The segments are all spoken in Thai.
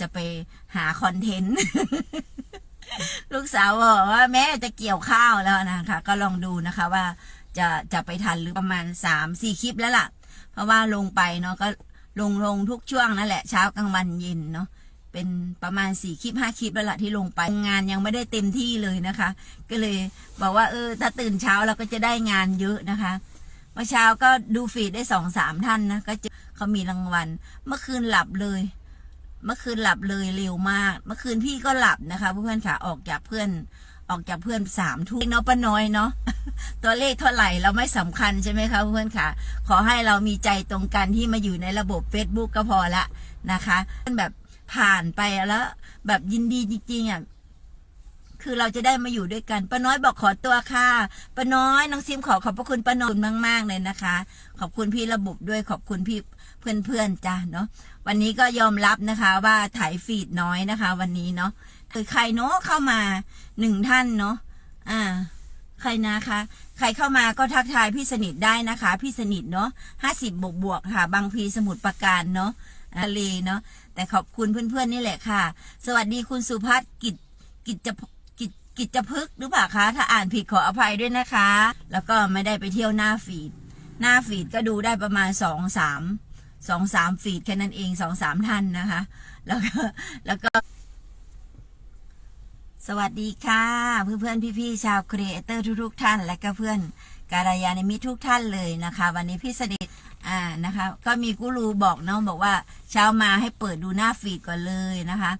จะไปหาคอนเทนต์ ลูกสาวบอกว่าแม่จะเกี่ยวข้าวแล้วนะคะ ก็ลองดูนะคะว่าจะจะไปทันหรือประมาณสามสี่คลิปแล้วล่ะ เพราะว่าลงไปเนาะก็ลงลงทุกช่วงนั่นแหละเช้ากลางวันเย็นเนาะเป็นประมาณสี่คลิปห้าคลิปแล้วล่ะที่ลงไปงานยังไม่ได้เต็มที่เลยนะคะ ก็เลยบอกว่าเออถ้าตื่นเช้าเราก็จะได้งานเยอะนะคะเมื่อเช้าก็ดูฟีดได้สองสามท่านนะก็เจอเขามีรางวัล เมื่อคืนหลับเลย เมื่อคืนหลับเลยเร็วมาก เมื่อคืนพี่ก็หลับนะคะ เพื่อนๆค่ะออกจากเพื่อนออกจากเพื่อนสามทุ่มเนาะป้าน้อยเนาะตัวเลขเท่าไหร่เราไม่สำคัญใช่ไหมคะเพื่อนค่ะ ขอให้เรามีใจตรงกันที่มาอยู่ในระบบ Facebook ก็พอละนะคะแบบผ่านไปแล้ว แบบยินดีจริงๆอะคือเราจะได้มาอยู่ด้วยกันป้าน้อยบอกขอตัวค่ะป้าน้อยน้องซิมขอขอบพระคุณป้าน้อยมากๆเลยนะคะ ขอบคุณพี่ระบบด้วยขอบคุณพี่ เพื่อนๆจ้าเนาะวันนี้ก็ยอมรับนะคะว่าถ่ายฟีดน้อยนะคะ วันนี้เนาะคือใครเนาะเข้ามาหนึ่งท่านเนาะอ่า ใครนะคะ ใครเข้ามาก็ทักทายพี่สนิทได้นะคะ พี่สนิทเนาะห้าสิบบวกบวกค่ะ บางพีสมุทรปราการเนาะทะเลเนาะแต่ขอบคุณเพื่อนๆนี่แหละค่ะ สวัสดีคุณสุพัฒน์กิจกิจจะกิจกิจพึกหรือเปล่าคะ ถ้าอ่านผิดขออภัยด้วยนะคะ แล้วก็ไม่ได้ไปเที่ยวหน้าฟีด หน้าฟีดก็ดูได้ประมาณสองสาม สองสามฟีดแค่นั้นเองสองสามท่านนะคะ แล้วก็แล้วก็ สวัสดีค่ะ เพื่อนเพื่อนๆพี่ๆชาวครีเอเตอร์ทุกๆท่าน และก็เพื่อนการยานมิตทุกท่านเลยนะคะ วันนี้พี่สนิทอ่านะคะ ก็มีกูรูบอกเนาะบอกว่า เช้ามาให้เปิดดูหน้าฟีดก่อนเลยนะคะ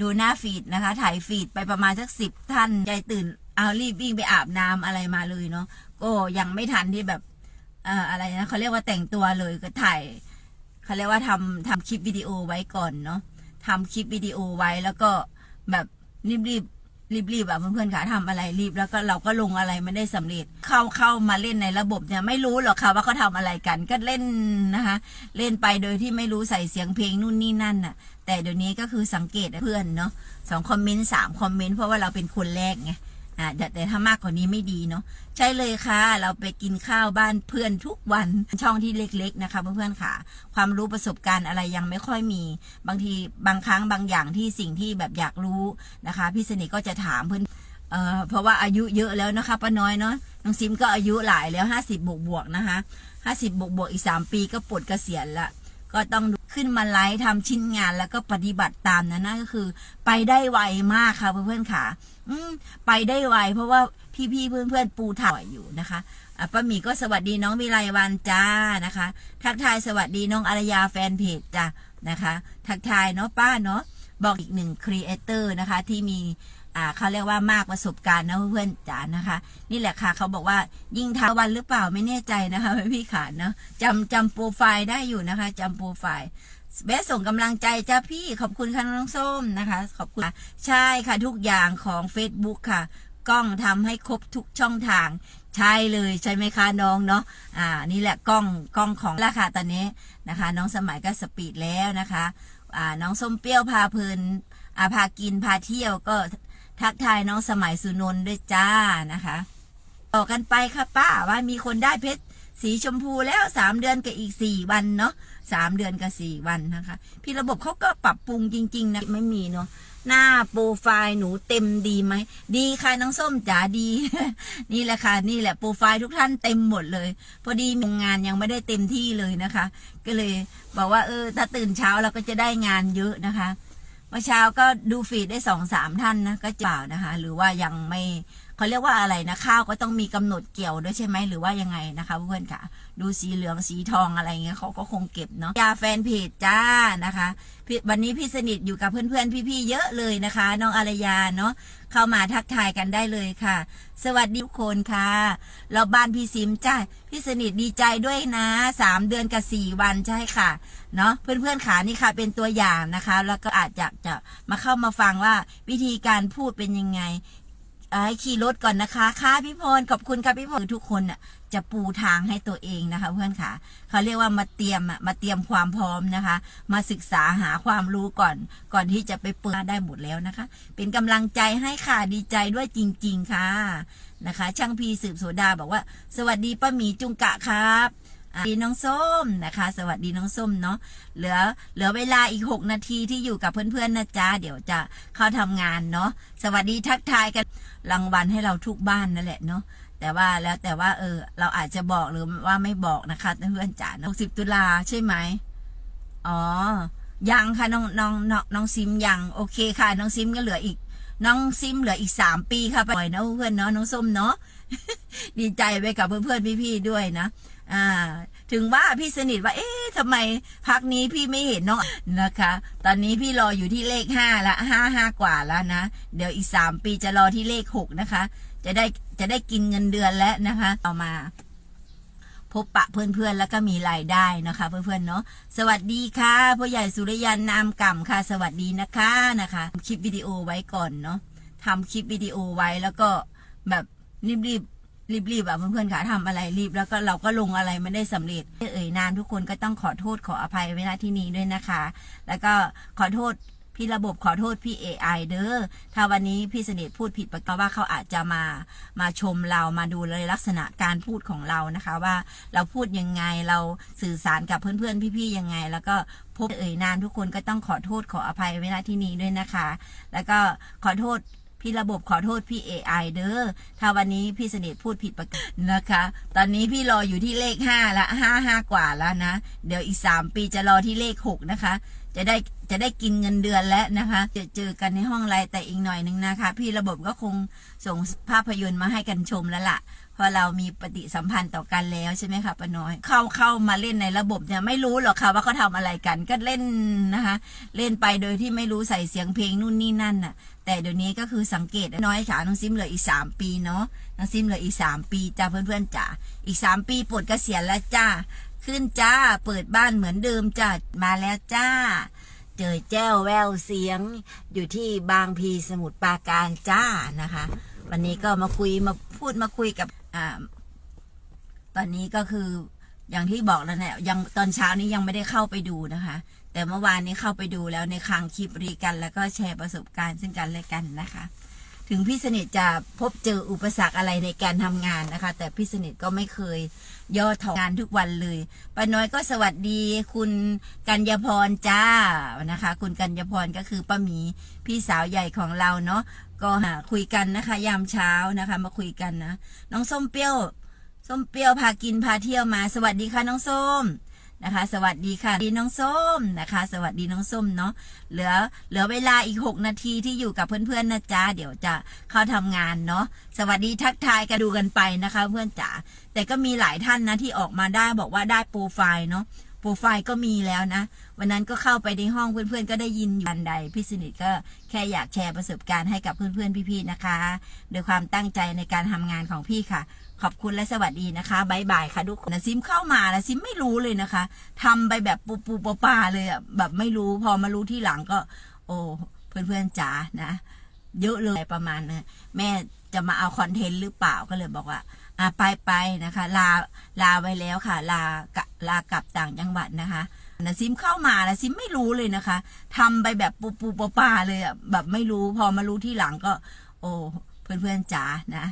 ดูหน้าฟีดนะคะถ่ายฟีดไปประมาณสักสิบท่านใจตื่นเอารีบวิ่งไปอาบน้ำอะไรมาเลยเนาะก็ยังไม่ทันที่แบบเอ่ออะไรนะเขาเรียกว่าแต่งตัวเลยก็ถ่าย เขาเรียกว่าทำทำคลิปวิดีโอไว้ก่อนเนาะทำคลิปวิดีโอไว้แล้วก็แบบรีบรีบรีบรีบอะเพื่อนๆค่ะทำอะไรรีบแล้วก็เราก็ลงอะไรไม่ได้สำเร็จเข้าเข้ามาเล่นในระบบเนี่ยไม่รู้หรอกค่ะว่าเขาทำอะไรกัน ก็เล่นนะคะ เล่นไปโดยที่ไม่รู้ใส่เสียงเพลงนู่นนี่นั่นน่ะแต่เดี๋ยวนี้ก็คือสังเกตเพื่อนเนาะสองคอมเมนต์สามคอมเมนต์เพราะว่าเราเป็นคนแรกไง อ่าแต่แต่ถ้ามากกว่านี้ไม่ดีเนาะใช่เลยค่ะ เราไปกินข้าวบ้านเพื่อนทุกวันช่องที่เล็ก ๆ นะคะเพื่อนๆค่ะ ความรู้ประสบการณ์อะไรยังไม่ค่อยมี บางทีบางครั้งบางอย่างที่สิ่งที่แบบอยากรู้นะคะ พี่สนิทก็จะถามเพื่อนเอ่อเพราะว่าอายุเยอะแล้วนะคะป้าน้อยเนาะน้องซิมก็อายุหลายแล้วห้าสิบบวกบวกนะคะห้าสิบบวกบวกอีกสามปีก็ปลดเกษียณละก็ต้อง ขึ้นมาไลฟ์ทำชิ้นงานแล้วก็ปฏิบัติตามนะนั่นก็คือ ไปได้ไวมากค่ะเพื่อนๆค่ะ อืมไปได้ไวเพราะว่าพี่ๆเพื่อนๆปูถ่ายอยู่นะคะอะป้าหมีก็สวัสดีน้องวิไลวันจ้านะคะ ทักทายสวัสดีน้องอารยาแฟนเพจจ้านะคะ ทักทายเนาะป้าเนาะบอกอีกหนึ่งครีเอเตอร์นะคะที่มี อ่าเขาเรียกว่ามากประสบการณ์นะเพื่อนจ๋านะคะ นี่แหละค่ะเขาบอกว่ายิ่งทาวันหรือเปล่าไม่แน่ใจนะคะพี่ขาดเนาะจำจำโปรไฟล์ได้อยู่นะคะจำโปรไฟล์แบสส่งกำลังใจจ้าพี่ขอบคุณค่ะน้องส้มนะคะ ขอบคุณใช่ค่ะทุกอย่างของ Facebook ค่ะ กล้องทำให้ครบทุกช่องทาง ใช่เลยใช่ไหมคะน้องเนาะอ่านี่แหละกล้องกล้องของราคาตอนนี้นะคะ น้องสมัยก็สปีดแล้วนะคะอ่าน้องส้มเปรี้ยวพาเพลินอาพากินพาเที่ยวก็ ทักทายน้องสมัยสุนนท์ด้วยจ้านะคะ ต่อกันไปค่ะป้าว่ามีคนได้เพชรสีชมพูแล้วสามเดือนกับอีกสี่วันเนาะสามเดือนกับสี่วันนะคะ พี่ระบบเขาก็ปรับปรุงจริง ๆ นะ ไม่มีเนาะหน้าโปรไฟล์หนูเต็มดีไหม ดีค่ะน้องส้มจ๋าดี นี่แหละค่ะ นี่แหละโปรไฟล์ทุกท่านเต็มหมดเลย พอดีงานยังไม่ได้เต็มที่เลยนะคะ ก็เลยบอกว่าเออถ้าตื่นเช้าเราก็จะได้งานเยอะนะคะ เมื่อเช้าก็ดูฟีดได้สองสามท่านนะก็เปล่านะคะ หรือว่ายังไม่ เขาเรียกว่าอะไรนะข้าวก็ต้องมีกำหนดเกี่ยวด้วยใช่ไหมหรือว่ายังไงนะคะเพื่อนค่ะ ดูสีเหลืองสีทองอะไรเงี้ยเขาก็คงเก็บเนาะยาแฟนเพจจ้านะคะวันนี้พี่สนิทอยู่กับเพื่อนๆพี่ๆเยอะเลยนะคะ น้องอารยาเนาะเข้ามาทักทายกันได้เลยค่ะ สวัสดีทุกคนค่ะเราบ้านพี่ซิมจ้าพี่สนิทดีใจด้วยนะสามเดือนกับสี่วันใช่ค่ะเนาะเพื่อนๆขานี่ค่ะเป็นตัวอย่างนะคะ แล้วก็อาจจะจะมาเข้ามาฟังว่าวิธีการพูดเป็นยังไง ขี่รถก่อนนะคะค่ะพี่พรขอบคุณค่ะพี่พรทุกคนน่ะจะปูทางให้ตัวเองนะคะ เพื่อนค่ะเขาเรียกว่ามาเตรียมอะมาเตรียมความพร้อมนะคะ มาศึกษาหาความรู้ก่อน ก่อนที่จะไปเปิดได้หมดแล้วนะคะ เป็นกำลังใจให้ค่ะดีใจด้วยจริง ๆค่ะนะคะ ช่างพีสืบโสดาบอกว่า สวัสดีป้าหมีจุงกะครับ ดีน้องส้มนะคะ สวัสดีน้องส้มเนาะเหลือเหลือเวลาอีก 6 นาทีที่อยู่กับเพื่อนๆนะจ๊ะเดี๋ยวจะเข้าทำงานเนาะสวัสดีทักทายกันรางวัลให้เราทุกบ้านนั่นแหละเนาะแต่ว่าแล้วแต่ว่าเออเราอาจจะบอกหรือว่าไม่บอกนะคะเพื่อนจ๋าหกสิบตุลาใช่ไหมอ๋อ ยังค่ะน้องน้องน้องน้องซิมยังโอเคค่ะ น้องซิมก็เหลืออีก น้องซิมเหลืออีกสามปีค่ะไปหน่อยนะเพื่อนเนาะน้องส้มเนาะดีใจไปกับเพื่อนๆพี่ๆด้วยนะ อ่า ถึงว่าพี่สนิทว่า เอ๊ะทำไมพักนี้พี่ไม่เห็นน้องนะคะ ตอนนี้พี่รออยู่ที่เลขห้าละห้าห้ากว่าแล้วนะ เดี๋ยวอีกสามปีจะรอที่เลขหกนะคะ จะได้จะได้กินเงินเดือนแล้วนะคะ ต่อมาพบปะเพื่อนๆ แล้วก็มีรายได้นะคะ เพื่อนๆเนาะสวัสดีค่ะพ่อใหญ่สุริยันนามกล่ำค่ะ สวัสดีนะคะนะคะคลิปวิดีโอไว้ก่อนเนาะทำคลิปวิดีโอไว้แล้วก็แบบรีบๆ รีบๆแบบเพื่อนๆค่ะทำอะไรรีบแล้วก็เราก็ลงอะไรไม่ได้สำเร็จเอ่ยนามทุกคนก็ต้องขอโทษขออภัยไว้ณที่นี้ด้วยนะคะ แล้วก็ขอโทษพี่ระบบขอโทษพี่ AI เด้อ ถ้าวันนี้พี่สนิทพูดผิดประกาว่าเขาอาจจะมา มาชมเรา มาดูเลยลักษณะการพูดของเรานะคะ ว่าเราพูดยังไง เราสื่อสารกับเพื่อนๆ พี่ๆ ยังไง แล้วก็พบเอ่ยนามทุกคนก็ต้องขอโทษขออภัยไว้ณที่นี้ด้วยนะคะ แล้วก็ขอโทษ พี่ระบบขอโทษพี่ AI เด้อ ถ้าวันนี้พี่สนิทพูดผิดประกานะคะ ตอนนี้พี่รออยู่ที่เลขห้าละห้าห้ากว่าแล้วนะ เดี๋ยวอีกสามปีจะรอที่เลขหกนะคะ จะได้จะได้กินเงินเดือนแล้วนะคะ จะเจอกันในห้องไลน์แต่อีกหน่อยนึงนะคะ พี่ระบบก็คงส่งภาพยนตร์มาให้กันชมแล้วล่ะเพราะเรามีปฏิสัมพันธ์ต่อกันแล้วใช่ไหมคะป้าน้อย เข้าเข้ามาเล่นในระบบเนี่ยไม่รู้หรอกค่ะว่าเขาทำอะไรกันก็เล่นนะคะ เล่นไปโดยที่ไม่รู้ใส่เสียงเพลงนู่นนี่นั่นน่ะ แต่เดี๋ยวนี้ก็คือสังเกตน้อยค่ะน้องซิมเหลืออีกสามปีเนาะน้องซิมเหลืออีกสามปีจ้าเพื่อนๆจ้าอีกสามปีปลดเกษียณแล้วจ้าขึ้นจ้าเปิดบ้านเหมือนเดิมจ้ามาแล้วจ้า เจอแจ้วแววเสียง อยู่ที่บางพีสมุทรปราการจ้านะคะ วันนี้ก็มาคุยมาพูดมาคุยกับอ่าตอนนี้ก็คือ อย่างที่บอกแล้วเนี่ยยังตอนเช้านี้ยังไม่ได้เข้าไปดูนะคะ แต่เมื่อวานนี้เข้าไปดูแล้วในคลังคลิปรีกัน แล้วก็แชร์ประสบการณ์ซึ่งกันและกันนะคะ ถึงพี่สนิทจะพบเจออุปสรรคอะไรในการทำงานนะคะ แต่พี่สนิทก็ไม่เคยย่อท้องานทุกวันเลยป้าน้อยก็สวัสดี คุณกัญญาพรจ้านะคะ คุณกัญญาพรก็คือป้าหมีพี่สาวใหญ่ของเราเนาะก็หาคุยกันนะคะ ยามเช้านะคะ มาคุยกันนะน้องส้มเปรี้ยว ส้มเปรี้ยวพากินพาเที่ยวมา สวัสดีค่ะน้องส้มนะคะ สวัสดีค่ะดีน้องส้มนะคะ สวัสดีน้องส้มเนาะเหลือเหลือเวลาอีก 6 นาทีที่อยู่กับเพื่อนๆนะจ๊ะเดี๋ยวจะเข้าทำงานเนาะสวัสดีทักทายกันดูกันไปนะคะ เพื่อนจ๋าแต่ก็มีหลายท่านนะที่ออกมาได้บอกว่าได้โปรไฟล์เนาะ โปรไฟล์ก็มีแล้วนะ วันนั้นก็เข้าไปในห้องเพื่อนๆ ก็ได้ยินอยู่อันใดพี่สนิทก็แค่อยากแชร์ประสบการณ์ให้กับเพื่อนๆ พี่ๆ นะคะโดยความตั้งใจในการทำงานของพี่ค่ะ ขอบคุณและสวัสดีนะคะบายบายค่ะทุกคนนะซิมเข้ามานะซิมไม่รู้เลยนะคะทำไปแบบปูปูปปาเลยอะแบบไม่รู้พอมารู้ที่หลังก็ โอ้เพื่อนๆจ๋านะ เยอะเลยประมาณนะแม่จะมาเอาคอนเทนต์หรือเปล่าก็เลยบอกว่า อะไปไปนะคะ ลาลาไว้แล้วค่ะ ลากะลากลับต่างจังหวัดนะคะนะซิมเข้ามานะซิมไม่รู้เลยนะคะทำไปแบบปูปูปปาเลยอะแบบไม่รู้พอมารู้ที่หลังก็ โอ้เพื่อนๆจ๋านะ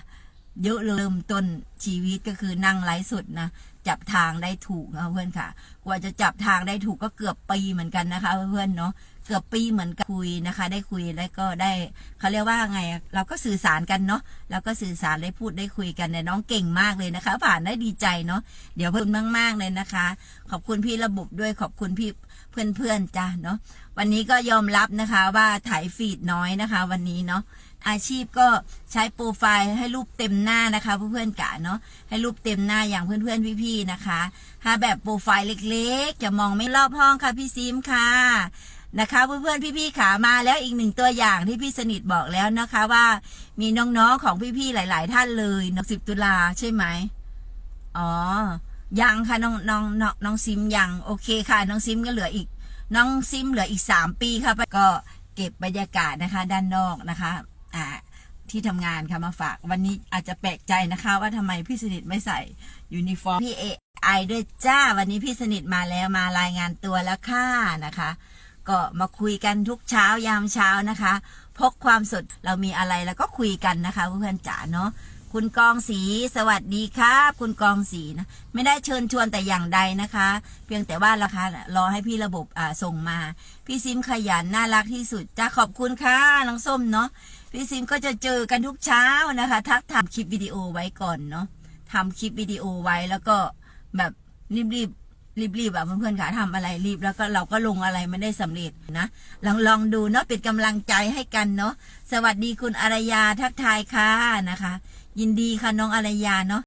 เยอะเริ่มต้นชีวิตก็คือนั่งไลฟ์สดนะจับทางได้ถูกนะเพื่อนค่ะ กว่าจะจับทางได้ถูกก็เกือบปีเหมือนกันนะคะ เพื่อนเนาะ เกือบปีเหมือนกันคุยนะคะ ได้คุยแล้วก็ได้เขาเรียกว่าไง เราก็สื่อสารกันเนาะแล้วก็สื่อสารได้พูดได้คุยกันเนี่ยน้องเก่งมากเลยนะคะ ผ่านได้ดีใจเนาะเดี๋ยวเพิ่มมาก ๆ เลยนะคะ ขอบคุณพี่ระบบด้วยขอบคุณพี่เพื่อนๆจ้าเนาะวันนี้ก็ยอมรับนะคะว่าถ่ายฟีดน้อยนะคะ วันนี้เนาะอาชีพก็ใช้โปรไฟล์ให้รูปเต็มหน้านะคะเพื่อนๆกะเนาะให้รูปเต็มหน้าอย่างเพื่อนๆพี่ๆนะคะถ้าแบบโปรไฟล์เล็กๆ จะมองไม่รอบห้องค่ะพี่ซิมค่ะ นะคะเพื่อนๆพี่ๆขามาแล้วอีกหนึ่งตัวอย่างที่พี่สนิทบอกแล้วนะคะว่า มีน้องๆของพี่ๆหลาย ๆ ท่านเลยนสิบตุลาใช่ไหมอ๋อยังค่ะน้องน้องน้องน้องซิมยังโอเคค่ะ น้องซิมก็เหลืออีก น้องซิมเหลืออีกสามปีค่ะก็เก็บบรรยากาศนะคะ ด้านนอกนะคะอ่าที่ทำงานค่ะมาฝาก วันนี้อาจจะแปลกใจนะคะ ว่าทำไมพี่สนิทไม่ใส่ยูนิฟอร์มพี่เอไอด้วยจ้าวันนี้พี่สนิทมาแล้วมารายงานตัวแล้วค่ะนะคะ ก็มาคุยกันทุกเช้ายามเช้านะคะ พกความสดเรามีอะไรแล้วก็คุยกันนะคะเพื่อนจ๋าเนาะคุณกองศรีสวัสดีครับ คุณกองศรีนะไม่ได้เชิญชวนแต่อย่างใดนะคะ เพียงแต่ว่าราคารอให้พี่ระบบอ่าส่งมา พี่ซิมขยันน่ารักที่สุดจะขอบคุณค่ะน้องส้มเนาะพี่ซิมก็จะเจอกันทุกเช้านะคะ ทักทำคลิปวิดีโอไว้ก่อนเนาะทำคลิปวิดีโอไว้แล้วก็แบบรีบๆ รีบๆแบบเพื่อนๆค่ะทำอะไรรีบแล้วก็เราก็ลงอะไรไม่ได้สำเร็จนะลองลองดูเนาะเป็นกำลังใจให้กันเนาะสวัสดีคุณอารยาทักทายค่ะนะคะ ยินดีค่ะน้องอารยาเนาะ